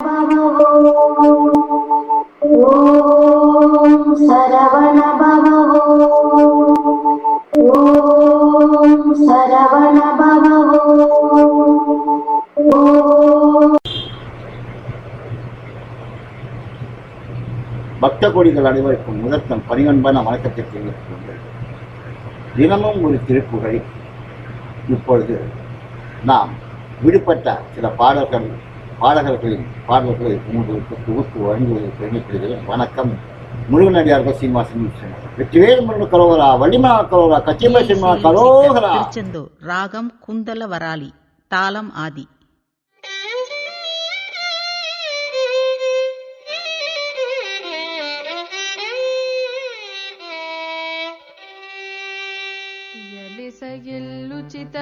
பக்த கோடிகள் அனைவருக்கும் முதற்கண் பணிவன்பான வணக்கத்தை தெரிவித்துக் தினமும் ஒரு திருப்புகழை இப்பொழுது நாம் விடுபட்ட சில பாடல்கள் பாடகர்களின் பாடல்களை உங்களுக்கு தொகுத்து வழங்குவதை பெருமைப்படுகிறேன் வணக்கம் முருகனடியார்கள் சீனிவாசன் விஸ்வநாதன். வெற்றிவேல் முருகன் கரோகரா வள்ளிமா கரோகரா கச்சியம்மா சினிமா கரோகரா திருச்செந்தூர் ராகம் குந்தல வராளி தாளம் ஆதி ಎಲಿಸಗಿಲ್ ಉಚಿತ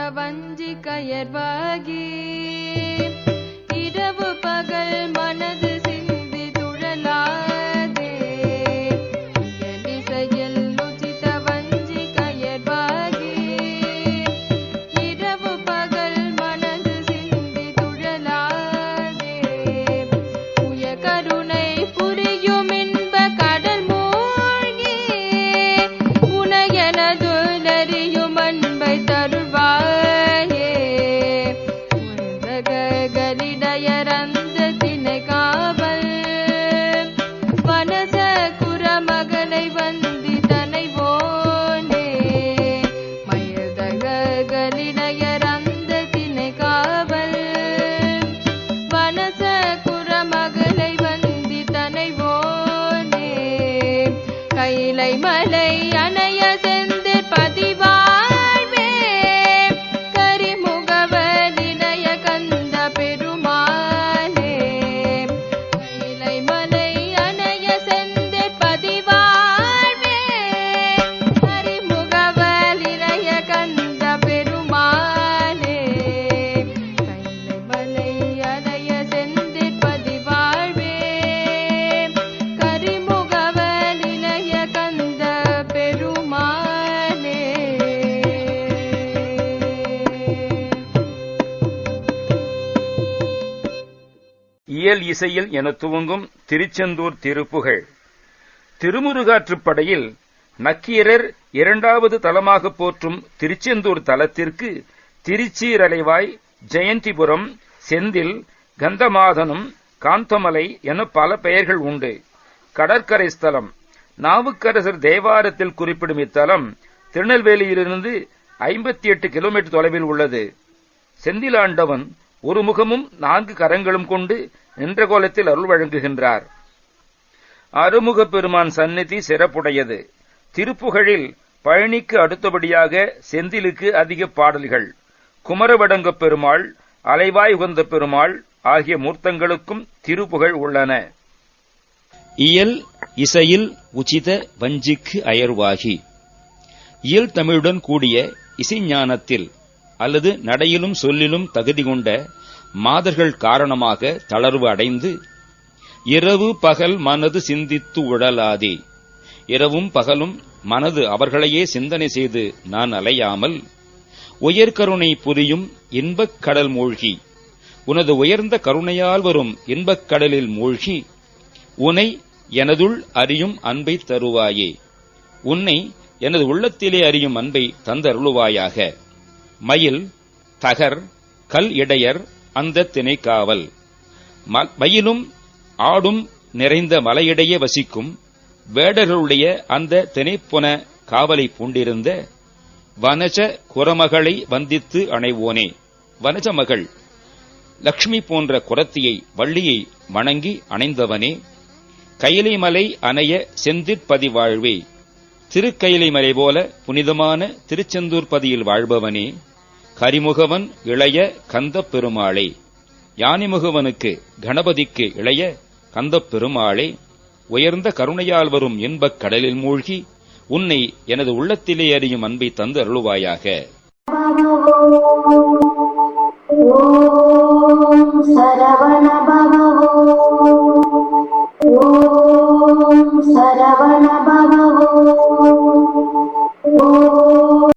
மனது கைலை மலை இயல் இசையில் என துவங்கும் திருச்செந்தூர் திருப்புகழ் திருமுருகாற்றுப்படையில் நக்கீரர் இரண்டாவது தலமாக போற்றும் திருச்செந்தூர் தலத்திற்கு திருச்சீரலைவாய் ஜெயந்திபுரம் செந்தில் கந்தமாதனம் காந்தமலை என பல பெயர்கள் உண்டு. கடற்கரை ஸ்தலம். நாவுக்கரசர் தேவாரத்தில் குறிப்பிடும் இத்தலம் திருநெல்வேலியிலிருந்து ஐம்பத்தி எட்டு கிலோமீட்டர் தொலைவில் உள்ளது. செந்திலாண்டவன் ஒரு முகமும் நான்கு கரங்களும் கொண்டு நின்ற கோலத்தில் அருள் வழங்குகின்றார். அருமுகப் பெருமான் சந்நிதி சிறப்புடையது. திருப்புகழில் பழனிக்கு அடுத்தபடியாக செந்திலுக்கு அதிக பாடல்கள். குமரவடங்கப் பெருமாள் அலைவாய் உகந்த பெருமாள் ஆகிய மூர்த்தங்களுக்கும் திருப்புகழ் உள்ளன. இயல் இசையில் உச்சித வஞ்சிக்கு அயர்வாகி. இயல் தமிழுடன் கூடிய இசைஞானத்தில் அல்லது நடையிலும் சொல்லிலும் தகுதி கொண்ட மாதர்கள் காரணமாக தளர்வு அடைந்து இரவு பகல் மனது சிந்தித்து உழலாதே இரவும் பகலும் மனது அவர்களையே சிந்தனை செய்து நான் அலையாமல் உயர்கருணை புரியும் இன்பக் கடல் மூழ்கி உனது உயர்ந்த கருணையால் வரும் இன்பக் கடலில் மூழ்கி உனை எனதுள் அறியும் அன்பை தருவாயே. உன்னை எனது உள்ளத்திலே அறியும் அன்பை தந்தருளுவாயாக. மயில் தகர் கல் இடையர் அந்த திணைக்காவல். மயிலும் ஆடும் நிறைந்த மலையிடையே வசிக்கும் வேடர்களுடைய அந்த திணைப்புன காவலை பூண்டிருந்த வனஜ குரமகளை வந்தித்து அணைவோனே. வனஜ மகள் லக்ஷ்மி போன்ற குரத்தியை வள்ளியை வணங்கி அணைந்தவனே. கையிலைமலை அணைய செந்திற்பதி திருக்கைலை திருக்கயிலை மலை போல புனிதமான திருச்செந்தூர் பதியில் வாழ்பவனே கரிமுகவன் இளைய கந்தப் பெருமாளே யானிமுகவனுக்கு கணபதிக்கு இளைய கந்தப் பெருமாளே உயர்ந்த கருணையால் வரும் இன்பக் கடலில் மூழ்கி உன்னை எனது உள்ளத்திலே அறியும் அன்பை தந்து அருளுவாயாக. சரவண சரவண